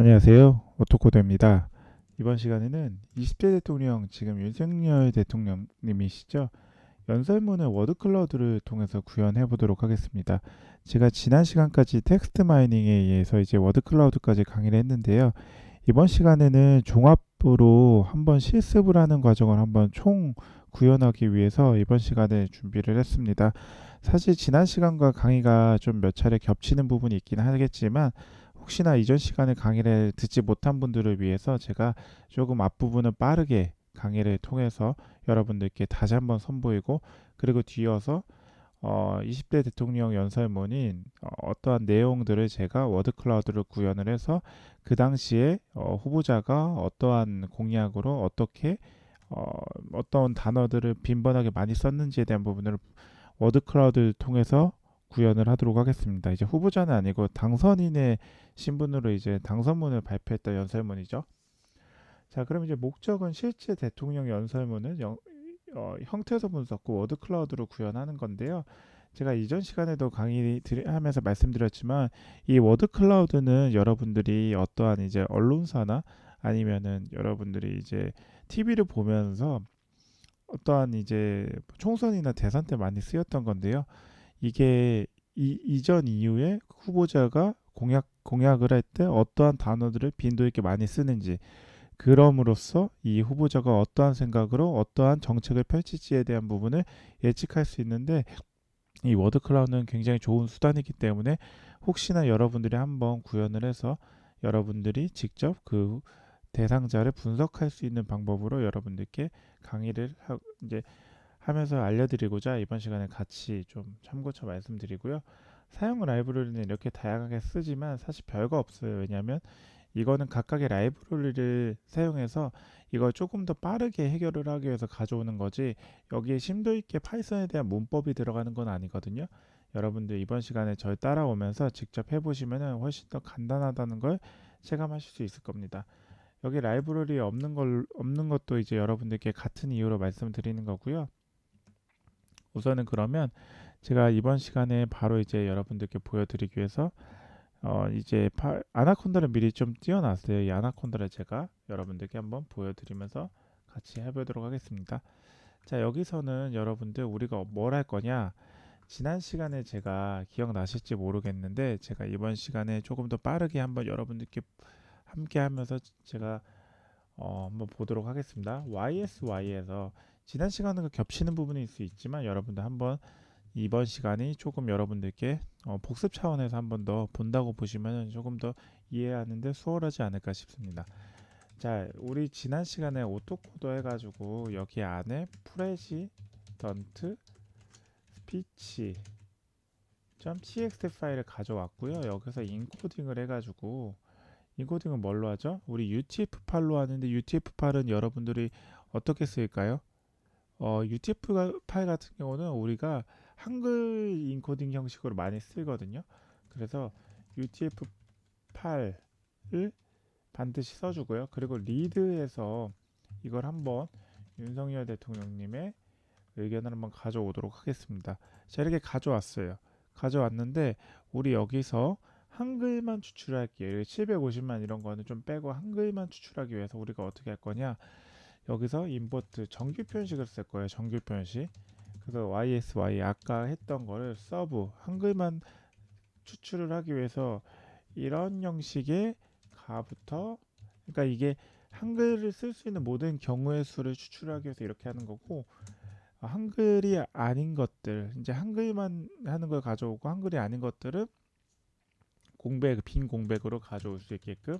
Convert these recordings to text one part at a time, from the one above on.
안녕하세요. 오토코드입니다. 이번 시간에는 20대 대통령 지금 윤석열 대통령님이시죠. 연설문을 워드클라우드를 통해서 구현해 보도록 하겠습니다. 제가 지난 시간까지 텍스트 마이닝에 의해서 이제 워드클라우드까지 강의를 했는데요. 이번 시간에는 종합으로 한번 실습을 하는 과정을 한번 총 구현하기 위해서 이번 시간에 준비를 했습니다. 사실 지난 시간과 강의가 좀 몇 차례 겹치는 부분이 있긴 하겠지만 혹시나 이전 시간에 강의를 듣지 못한 분들을 위해서 제가 조금 앞부분을 빠르게 강의를 통해서 여러분들께 다시 한번 선보이고 그리고 뒤어서 어, 20대 대통령 연설문인 어, 떠한 내용들을 제가 워드 클라우드로 구현을 해서 그 당시에 어, 후보자가 어떠한 공약으로 어떻게 어, 어떤 단어들을 빈번하게 많이 썼는지에 대한 부분을 워드 클라우드를 통해서 구현을 하도록 하겠습니다. 이제 후보자는 아니고 당선인의 신분으로 이제 당선문을 발표했던 연설문이죠. 자, 그럼 이제 목적은 실제 대통령 연설문을 영, 어, 형태소 분석과 워드 클라우드로 구현하는 건데요. 제가 이전 시간에도 강의 하면서 말씀드렸지만 이 워드 클라우드는 여러분들이 어떠한 이제 언론사나 아니면은 여러분들이 이제 TV를 보면서 어떠한 이제 총선이나 대선 때 많이 쓰였던 건데요. 이게 이, 이전 이후에 후보자가 공약 공약을 할 때 어떠한 단어들을 빈도 있게 많이 쓰는지 그럼으로써 이 후보자가 어떠한 생각으로 어떠한 정책을 펼칠지에 대한 부분을 예측할 수 있는데 이 워드 클라우드는 굉장히 좋은 수단이기 때문에 혹시나 여러분들이 한번 구현을 해서 여러분들이 직접 그 대상자를 분석할 수 있는 방법으로 여러분들께 강의를 하, 이제 하면서 알려드리고자 이번 시간에 같이 좀 참고쳐 말씀드리고요. 사용 라이브러리는 이렇게 다양하게 쓰지만 사실 별거 없어요. 왜냐하면 이거는 각각의 라이브러리를 사용해서 이걸 조금 더 빠르게 해결을 하기 위해서 가져오는 거지 여기에 심도 있게 파이썬에 대한 문법이 들어가는 건 아니거든요. 여러분들 이번 시간에 절 따라오면서 직접 해보시면 훨씬 더 간단하다는 걸 체감하실 수 있을 겁니다. 여기 라이브러리 없는 걸 없는 것도 이제 여러분들께 같은 이유로 말씀드리는 거고요. 우선은 그러면 제가 이번 시간에 바로 이제 여러분들께 보여드리기 위해서 어 이제 파, 아나콘다를 미리 좀 띄워놨어요. 이 아나콘다를 제가 여러분들께 한번 보여드리면서 같이 해보도록 하겠습니다. 자 여기서는 여러분들 우리가 뭘 할 거냐 지난 시간에 제가 기억나실지 모르겠는데 제가 이번 시간에 조금 더 빠르게 한번 여러분들께 함께 하면서 제가 어, 한번 보도록 하겠습니다. YSY에서 지난 시간과 겹치는 부분이 있을 수 있지만 여러분들 한번 이번 시간이 조금 여러분들께 어, 복습 차원에서 한번 더 본다고 보시면 조금 더 이해하는데 수월하지 않을까 싶습니다. 자, 우리 지난 시간에 오토코더 해가지고 여기 안에 프레지던트 스피치 .txt 파일을 가져왔고요. 여기서 인코딩을 해가지고 인코딩은 뭘로 하죠? 우리 UTF-8로 하는데 UTF-8은 여러분들이 어떻게 쓸까요? 어, UTF 파일 같은 경우는 우리가 한글 인코딩 형식으로 많이 쓰거든요. 그래서 UTF-8을 반드시 써주고요. 그리고 리드에서 이걸 한번 윤석열 대통령님의 의견을 한번 가져오도록 하겠습니다. 자 이렇게 가져왔어요. 가져왔는데 우리 여기서 한글만 추출할게요. 750만 이런 거는 좀 빼고 한글만 추출하기 위해서 우리가 어떻게 할 거냐? 여기서 임포트 정규 표현식을 쓸 거예요. 정규 표현식. 그래서 YSY 아까 했던 거를 서브 한글만 추출을 하기 위해서 이런 형식의 가부터 그러니까 이게 한글을 쓸 수 있는 모든 경우의 수를 추출하기 위해서 이렇게 하는 거고 한글이 아닌 것들 이제 한글만 하는 걸 가져오고 한글이 아닌 것들은 공백 빈 공백으로 가져올 수 있게끔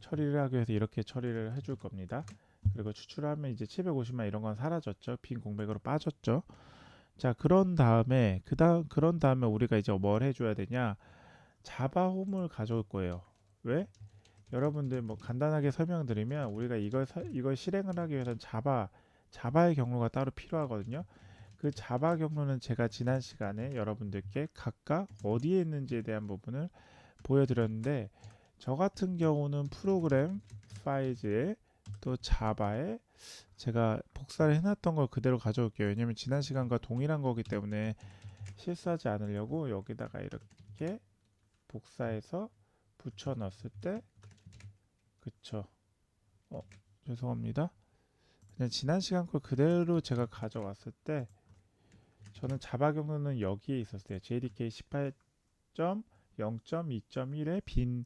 처리를 하기 위해서 이렇게 처리를 해줄 겁니다. 그리고 추출하면 이제 750만 이런 건 사라졌죠. 빈 공백으로 빠졌죠. 자, 그런 다음에 그다음 그런 다음에 우리가 이제 뭘 해줘야 되냐? 자바 홈을 가져올 거예요. 왜? 여러분들 뭐 간단하게 설명드리면 우리가 이걸 이걸 실행을 하기 위해서는 자바 자바의 경로가 따로 필요하거든요. 그 자바 경로는 제가 지난 시간에 여러분들께 각각 어디에 있는지에 대한 부분을 보여드렸는데 저 같은 경우는 프로그램 파이즈에 또 자바에 제가 복사를 해놨던 걸 그대로 가져올게요. 왜냐면 지난 시간과 동일한 거기 때문에 실수하지 않으려고 여기다가 이렇게 복사해서 붙여 넣었을 때 그쵸. 어, 죄송합니다. 그냥 지난 시간 걸 그대로 제가 가져왔을 때 저는 자바 경로는 여기에 있었어요. JDK 18.0.2.1의 빈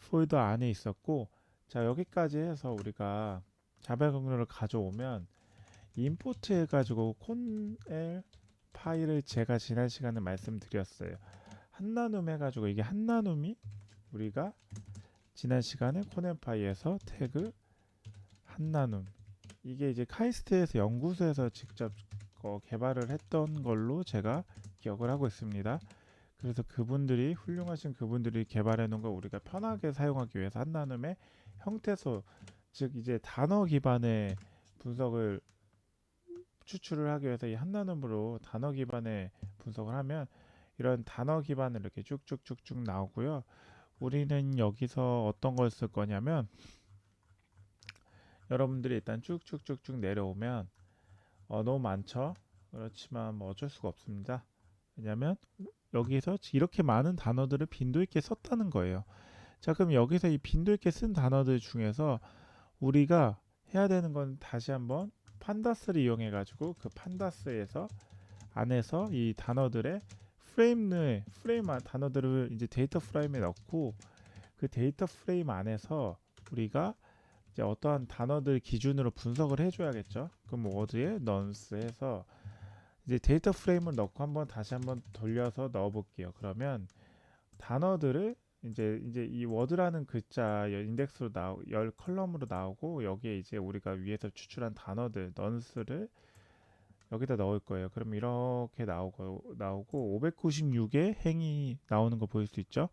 폴더 안에 있었고 자 여기까지 해서 우리가 자바 경로를 가져오면 임포트 해가지고 콘엘 파일을 제가 지난 시간에 말씀드렸어요. 한 나눔 해가지고 이게 한 나눔이 우리가 지난 시간에 콘엘 파일에서 태그 한 나눔 이게 이제 카이스트에서 연구소에서 직접 어, 개발을 했던 걸로 제가 기억을 하고 있습니다. 그래서 그분들이 훌륭하신 그분들이 개발해 놓은 걸 우리가 편하게 사용하기 위해서 한 나눔의 형태소 즉 이제 단어 기반의 분석을 추출을 하기 위해서 이 한 나눔으로 단어 기반의 분석을 하면 이런 단어 기반을 이렇게 쭉쭉쭉쭉 나오고요. 우리는 여기서 어떤 걸 쓸 거냐면 여러분들이 일단 쭉쭉쭉쭉 내려오면 어, 너무 많죠. 그렇지만 뭐 어쩔 수가 없습니다. 왜냐하면 여기서 이렇게 많은 단어들을 빈도 있게 썼다는 거예요. 자, 그럼 여기서 이 빈도 있게 쓴 단어들 중에서 우리가 해야 되는 건 다시 한번 판다스를 이용해 가지고 그 판다스에서 안에서 이 단어들의 프레임을 프레임 안- 단어들을 이제 데이터 프레임에 넣고 그 데이터 프레임 안에서 우리가 이제 어떠한 단어들 기준으로 분석을 해줘야겠죠. 그럼 워드에 nonce 해서 이제 데이터 프레임을 넣고 한번 다시 한번 돌려서 넣어 볼게요. 그러면 단어들을 이제 이제 이 워드라는 글자 열 인덱스로 나오 열 컬럼으로 나오고 여기에 이제 우리가 위에서 추출한 단어들 nonce를 여기다 넣을 거예요. 그럼 이렇게 나오고 나오고 596의 행이 나오는 거 보일 수 있죠?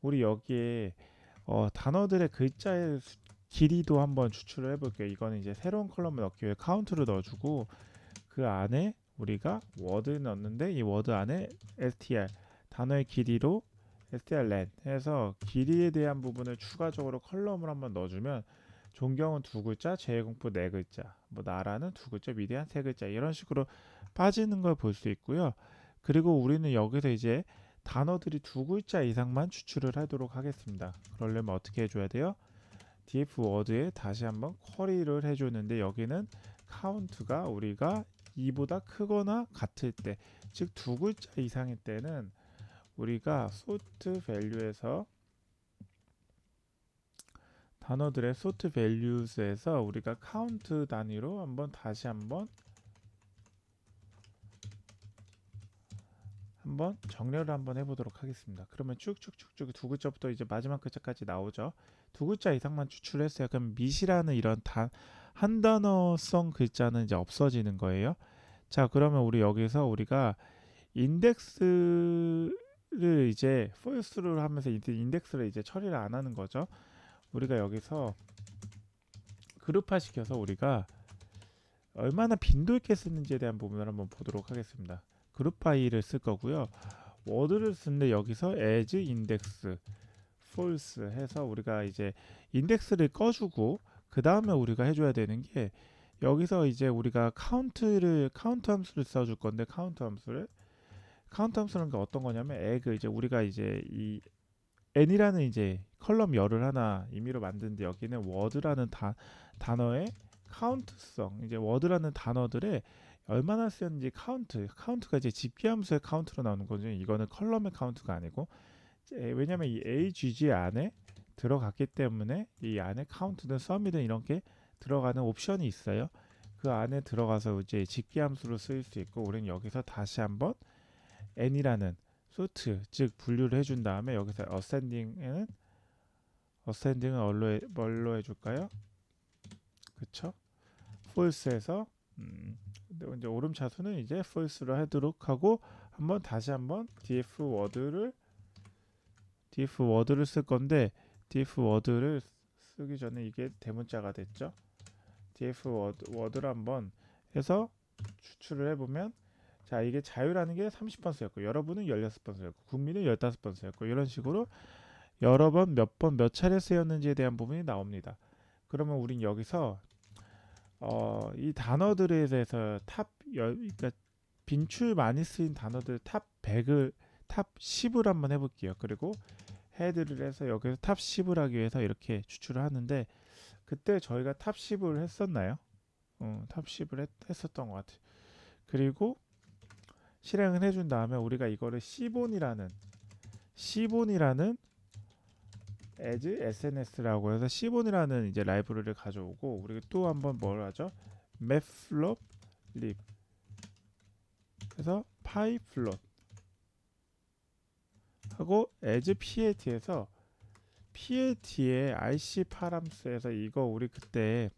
우리 여기에 어, 단어들의 글자의 수- 길이도 한번 추출을 해볼게요. 이거는 이제 새로운 컬럼을 넣기 위해 카운트를 넣어주고 그 안에 우리가 워드 넣는데 이 워드 안에 str 단어의 길이로 strlen 해서 길이에 대한 부분을 추가적으로 컬럼을 한번 넣어주면 존경은 두 글자, 제공포 네 글자, 뭐 나라는 두 글자, 미디안 세 글자 이런 식으로 빠지는 걸 볼 수 있고요. 그리고 우리는 여기서 이제 단어들이 두 글자 이상만 추출을 하도록 하겠습니다. 그러려면 어떻게 해줘야 돼요? df 워드에 다시 한번 쿼리를 해줬는데 여기는 카운트가 우리가 2보다 크거나 같을 때, 즉 두 글자 이상일 때는 우리가 sort value에서 단어들의 sort values에서 우리가 카운트 단위로 한번 다시 한번 한번 정렬을 한번 해보도록 하겠습니다. 그러면 쭉쭉쭉쭉 두 글자부터 이제 마지막 글자까지 나오죠. 두 글자 이상만 추출했어요. 그럼 밑이라는 이런 단, 한 단어성 글자는 이제 없어지는 거예요. 자, 그러면 우리 여기서 우리가 인덱스를 이제 false를 하면서 인덱스를 이제 처리를 안 하는 거죠. 우리가 여기서 그룹화 시켜서 우리가 얼마나 빈도 있게 쓰는지에 대한 부분을 한번 보도록 하겠습니다. 그룹 파일을 쓸 거고요. 워드를 쓰는데 여기서 as index false 해서 우리가 이제 인덱스를 꺼주고 그 다음에 우리가 해줘야 되는 게 여기서 이제 우리가 카운트를 카운트 함수를 써줄 건데 카운트 함수를. 카운트 함수는 게 어떤 거냐면 egg 이제 우리가 이제 이 n이라는 이제 컬럼 열을 하나 임의로 만드는데 여기는 word라는 다, 단어의 카운트성 이제 word라는 단어들의 얼마나 쓰였는지 카운트 카운트가 이제 집계 함수의 카운트로 나오는 거죠. 이거는 컬럼의 카운트가 아니고. 에, 왜냐면 이 agg 안에 들어갔기 때문에 이 안에 카운트든 썸이든 이런 게 들어가는 옵션이 있어요 그 안에 들어가서 이제 집계 함수로 쓰일 수 있고 우리는 여기서 다시 한번 n이라는 sort 즉 분류를 해준 다음에 여기서 ascending에는 ascending은 뭘로, 해, 뭘로 해줄까요? 그쵸? false에서 음, 이제 오름차수는 이제 false로 하도록 하고 한번 다시 한번 df 워드를 df 워드를 쓸 건데 df 워드를 쓰기 전에 이게 대문자가 됐죠. Df 워드, 워드를 한번 해서 추출을 해보면 자 이게 자유라는 게 30번 쓰였고 여러분은 16번 쓰였고 국민은 15번 쓰였고 이런 식으로 여러 번 몇 번 몇 차례 쓰였는지에 대한 부분이 나옵니다. 그러면 우린 여기서 어, 이 단어들에 대해서 탑 열, 그러니까 빈출 많이 쓰인 단어들 탑 100을 탑 10을 한번 해볼게요. 그리고 헤드를 해서 여기서 탑 10을 하기 위해서 이렇게 추출을 하는데 그때 저희가 탑 10을 했었나요? 어, 탑 10을 했, 했었던 것 같아요. 그리고 실행을 해준 다음에 우리가 이거를 시본이라는 시본이라는 as SNS라고 해서 시본이라는 이제 라이브러리를 가져오고 우리가 또 한번 뭘 하죠? matplotlib 그래서 pyplot 하고 as pat에서 pat의 rc 파람스에서 이거 우리 그때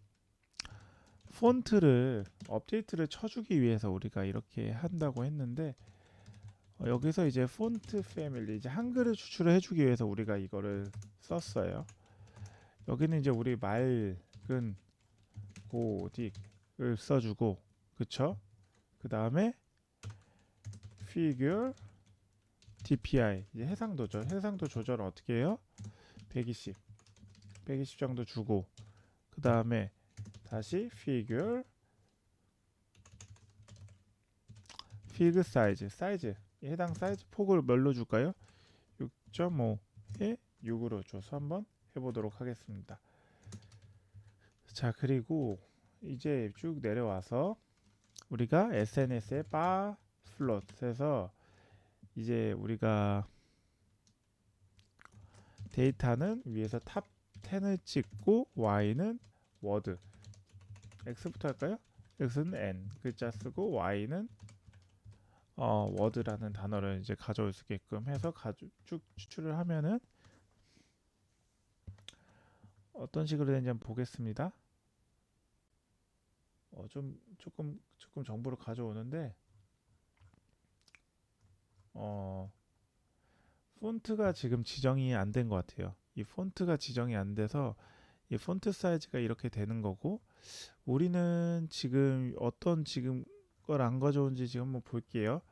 폰트를 업데이트를 쳐주기 위해서 우리가 이렇게 한다고 했는데 어, 여기서 이제 폰트 패밀리 이제 한글을 추출을 해주기 위해서 우리가 이거를 썼어요. 여기는 이제 우리 맑은 고딕을 써주고 그쵸? 그 다음에 figure DPI 이제 해상도죠. 해상도 조절 어떻게 해요? 120 120 정도 주고 그 다음에 다시 figure fig 사이즈 사이즈 이 해당 사이즈 폭을 뭘로 줄까요? 6.5에 6으로 줘서 한번 해보도록 하겠습니다. 자 그리고 이제 쭉 내려와서 우리가 SNS의 바 플롯에서 이제 우리가 데이터는 위에서 탑 10을 찍고 Y는 워드 X부터 할까요? X는 N 글자 쓰고 Y는 어, 워드라는 단어를 이제 가져올 수 있게끔 해서 가져, 쭉 추출을 하면은 어떤 식으로 되는지 한번 보겠습니다. 어, 좀 조금 조금 정보를 가져오는데 어 폰트가 지금 지정이 안 된 것 같아요. 이 폰트가 지정이 안 돼서 이 폰트 사이즈가 이렇게 되는 거고 우리는 지금 어떤 지금 걸 안 가져온지 지금 한번 볼게요.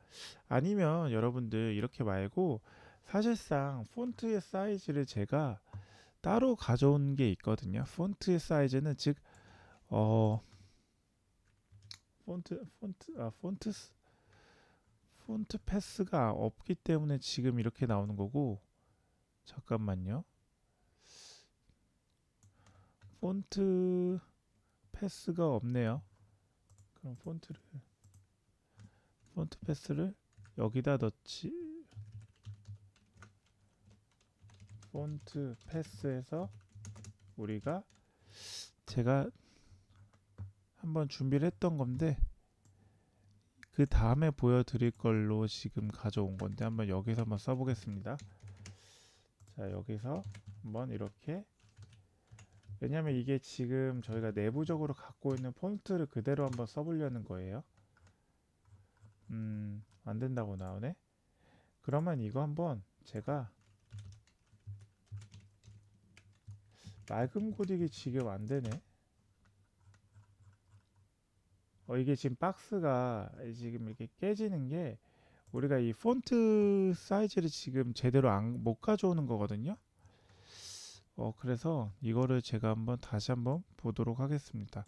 아니면 여러분들 이렇게 말고 사실상 폰트의 사이즈를 제가 따로 가져온 게 있거든요. 폰트의 사이즈는 즉 어 폰트 폰트 아 폰트 스- 폰트 패스가 없기 때문에 지금 이렇게 나오는 거고 잠깐만요. 폰트 패스가 없네요. 그럼 폰트를 폰트 패스를 여기다 넣지. 폰트 패스에서 우리가 제가 한번 준비를 했던 건데 그 다음에 보여드릴 걸로 지금 가져온 건데 한번 여기서 한번 써보겠습니다. 자 여기서 한번 이렇게 왜냐면 이게 지금 저희가 내부적으로 갖고 있는 폰트를 그대로 한번 써보려는 거예요. 음, 안 된다고 나오네. 그러면 이거 한번 제가 맑은 고딕이 지금 안 되네. 어, 이게 지금 박스가 지금 이렇게 깨지는 게 우리가 이 폰트 사이즈를 지금 제대로 안, 못 가져오는 거거든요. 어, 그래서 이거를 제가 한번 다시 한번 보도록 하겠습니다.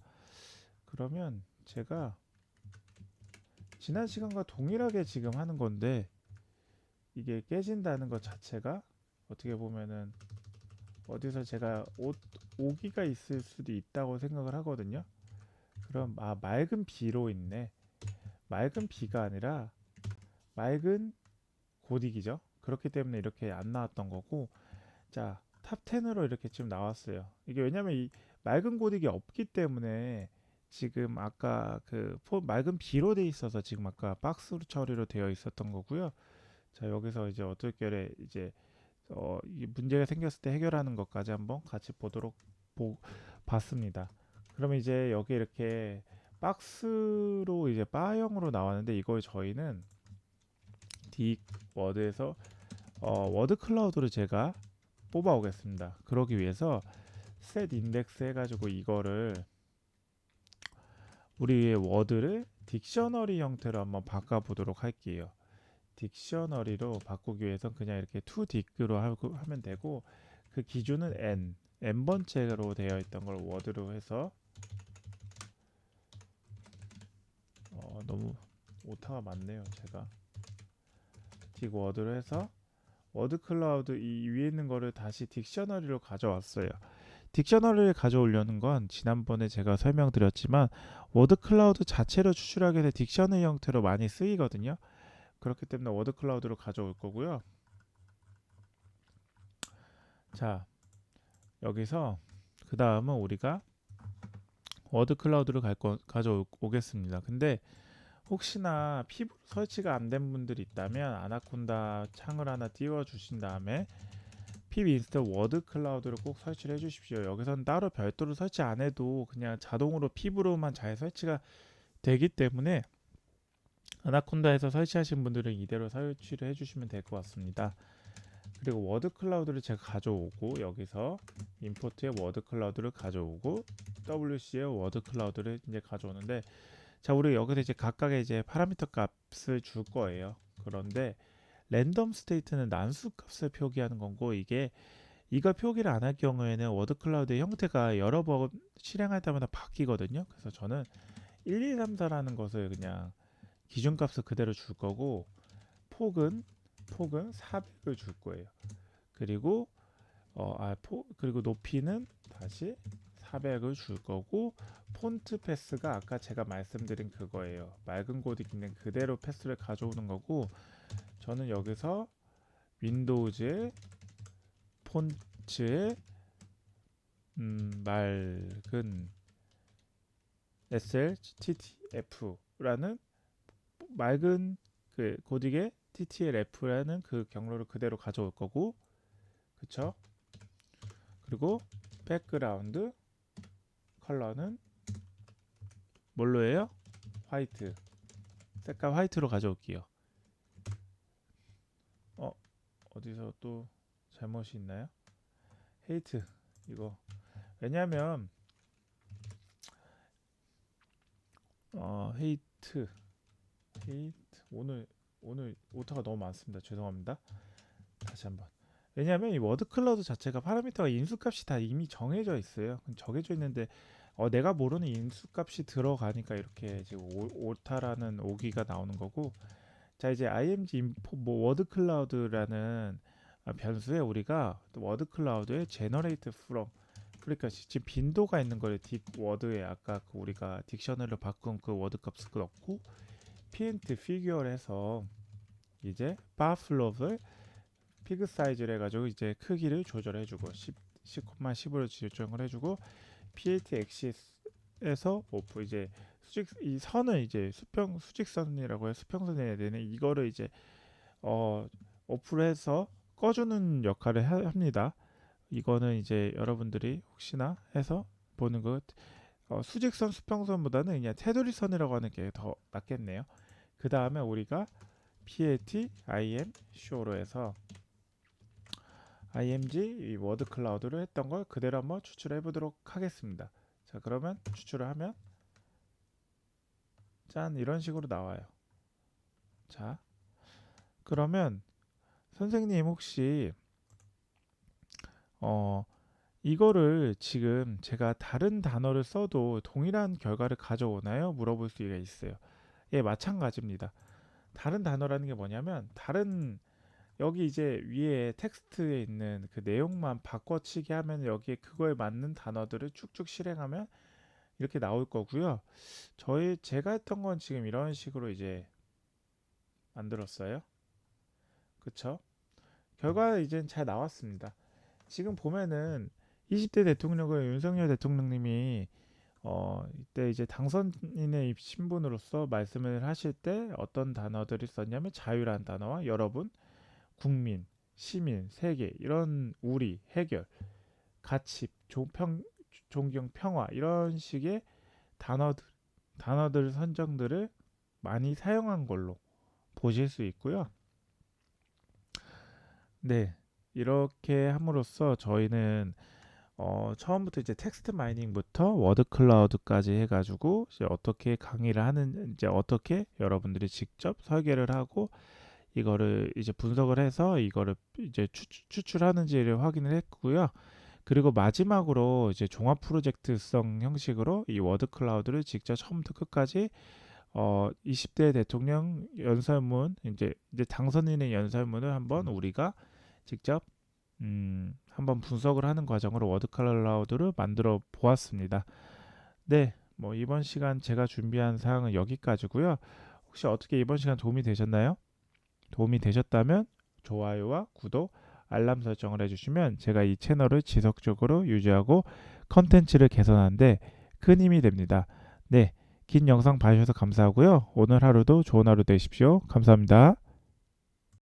그러면 제가 지난 시간과 동일하게 지금 하는 건데 이게 깨진다는 것 자체가 어떻게 보면은 어디서 제가 오, 오기가 있을 수도 있다고 생각을 하거든요. 그럼 아 맑은 비로 있네. 맑은 비가 아니라 맑은 고딕이죠. 그렇기 때문에 이렇게 안 나왔던 거고 자, 탑 10으로 이렇게 지금 나왔어요. 이게 왜냐면 이 맑은 고딕이 없기 때문에 지금 아까 그 포- 맑은 비로 돼 있어서 지금 아까 박스 처리로 되어 있었던 거고요. 자, 여기서 이제 어떻게 이제 어, 이 문제가 생겼을 때 해결하는 것까지 한번 같이 보도록 보, 봤습니다. 그러면 이제 여기 이렇게 박스로 이제 바형으로 나왔는데 이걸 저희는 딕 워드에서 어, 워드 클라우드를 제가 뽑아 오겠습니다. 그러기 위해서 set 인덱스 해가지고 이거를 우리의 워드를 딕셔너리 형태로 한번 바꿔보도록 할게요. 딕셔너리로 바꾸기 위해서 그냥 이렇게 to 딕으로 하고 하면 되고 그 기준은 n n 번째로 되어 있던 걸 워드로 해서 어, 너무 오타가 많네요 제가 딕 워드로 해서 워드 클라우드 이 위에 있는 거를 다시 딕셔너리로 가져왔어요. 딕셔너리를 가져오려는 건 지난번에 제가 설명드렸지만 워드 클라우드 자체로 추출하게 된 딕셔너리 형태로 많이 쓰이거든요. 그렇기 때문에 워드 클라우드로 가져올 거고요. 자, 여기서 그 다음은 우리가 워드 클라우드를 가져오겠습니다. 근데 혹시나 피부 설치가 안 된 분들이 있다면 아나콘다 창을 하나 띄워 주신 다음에 핍 인스톨 워드 클라우드를 꼭 설치를 해주십시오. 여기서는 따로 별도로 설치 안 해도 그냥 자동으로 핍으로만 잘 설치가 되기 때문에 아나콘다에서 설치하신 분들은 이대로 설치를 해주시면 될 것 같습니다. 그리고 워드 클라우드를 제가 가져오고 여기서 임포트의 워드 클라우드를 가져오고 WC의 워드 클라우드를 이제 가져오는데 자 우리 여기서 이제 각각의 이제 파라미터 값을 줄 거예요. 그런데 랜덤 스테이트는 난수 값을 표기하는 거고 이게 이걸 표기를 안 할 경우에는 워드 클라우드의 형태가 여러 번 실행할 때마다 바뀌거든요. 그래서 저는 1, 2, 3, 4라는 것을 그냥 기준 값을 그대로 줄 거고 폭은 폭은 400을 줄 거예요. 그리고 어, 아, 포, 그리고 높이는 다시 400을 줄 거고 폰트 패스가 아까 제가 말씀드린 그거예요. 맑은 곳 있는 그대로 패스를 가져오는 거고 저는 여기서 윈도우즈의 폰트의 음, 맑은 SLTTF라는 맑은 그 고딕의 TTLF라는 그 경로를 그대로 가져올 거고 그쵸? 그리고 백그라운드 컬러는 뭘로 해요? 화이트. 색깔 화이트로 가져올게요. 어 어디서 또 잘못이 있나요? 헤이트 이거. 왜냐면 어 헤이트 헤이트. 오늘 오늘 오타가 너무 많습니다. 죄송합니다. 다시 한번. 왜냐하면 이 워드 클라우드 자체가 파라미터가 인수값이 다 이미 정해져 있어요. 정해져 있는데 어, 내가 모르는 인수값이 들어가니까 이렇게 지금 오, 오타라는 오기가 나오는 거고 자 이제 img 인포 뭐 워드 클라우드라는 아, 변수에 우리가 워드 클라우드에 generate from 그러니까 지금 빈도가 있는 거를 딕 워드에 아까 그 우리가 딕셔너리로 바꾼 그 워드 값을 넣고 pnt 피규어를 해서 이제 바플롭을 피그 사이즈를 해가지고 이제 크기를 조절해주고 10, 10,15로 지정을 해주고 PAT 엑시스에서 오프 이제 수직 이 선을 이제 수평 수직선이라고 해 수평선에 되는 이거를 이제 어 오프를 해서 꺼주는 역할을 하- 합니다. 이거는 이제 여러분들이 혹시나 해서 보는 것 어, 수직선 수평선보다는 그냥 테두리선이라고 하는 게 더 낫겠네요. 그 다음에 우리가 PAT IM show로 해서 IMG 이 워드 클라우드를 했던 걸 그대로 한번 추출해 보도록 하겠습니다. 자 그러면 추출을 하면 짠 이런 식으로 나와요. 자 그러면 선생님 혹시 어 이거를 지금 제가 다른 단어를 써도 동일한 결과를 가져오나요? 물어볼 수가 있어요. 예, 마찬가지입니다. 다른 단어라는 게 뭐냐면 다른 여기 이제 위에 텍스트에 있는 그 내용만 바꿔치기 하면 여기에 그거에 맞는 단어들을 쭉쭉 실행하면 이렇게 나올 거고요. 저희 제가 했던 건 지금 이런 식으로 이제 만들었어요. 그쵸? 결과 이제 잘 나왔습니다. 지금 보면은 20대 대통령을 윤석열 대통령님이 어 이때 이제 당선인의 신분으로서 말씀을 하실 때 어떤 단어들이 썼냐면 자유란 단어와 여러분, 국민, 시민, 세계 이런 우리, 해결, 가치, 종평, 존경, 평화 이런 식의 단어들 단어들 선정들을 많이 사용한 걸로 보실 수 있고요. 네, 이렇게 함으로써 저희는 어, 처음부터 이제 텍스트 마이닝부터 워드 클라우드까지 해가지고 이제 어떻게 강의를 하는 이제 어떻게 여러분들이 직접 설계를 하고 이거를 이제 분석을 해서 이거를 이제 추, 추출하는지를 확인을 했고요. 그리고 마지막으로 이제 종합 프로젝트성 형식으로 이 워드 클라우드를 직접 처음부터 끝까지 어 20대 대통령 연설문 이제 이제 당선인의 연설문을 한번 우리가 직접 음, 한번 분석을 하는 과정으로 워드 클라우드를 만들어 보았습니다. 네, 뭐 이번 시간 제가 준비한 사항은 여기까지고요. 혹시 어떻게 이번 시간 도움이 되셨나요? 도움이 되셨다면 좋아요와 구독, 알람 설정을 해주시면 제가 이 채널을 지속적으로 유지하고 컨텐츠를 개선하는데 큰 힘이 됩니다. 네, 긴 영상 봐주셔서 감사하고요. 오늘 하루도 좋은 하루 되십시오. 감사합니다.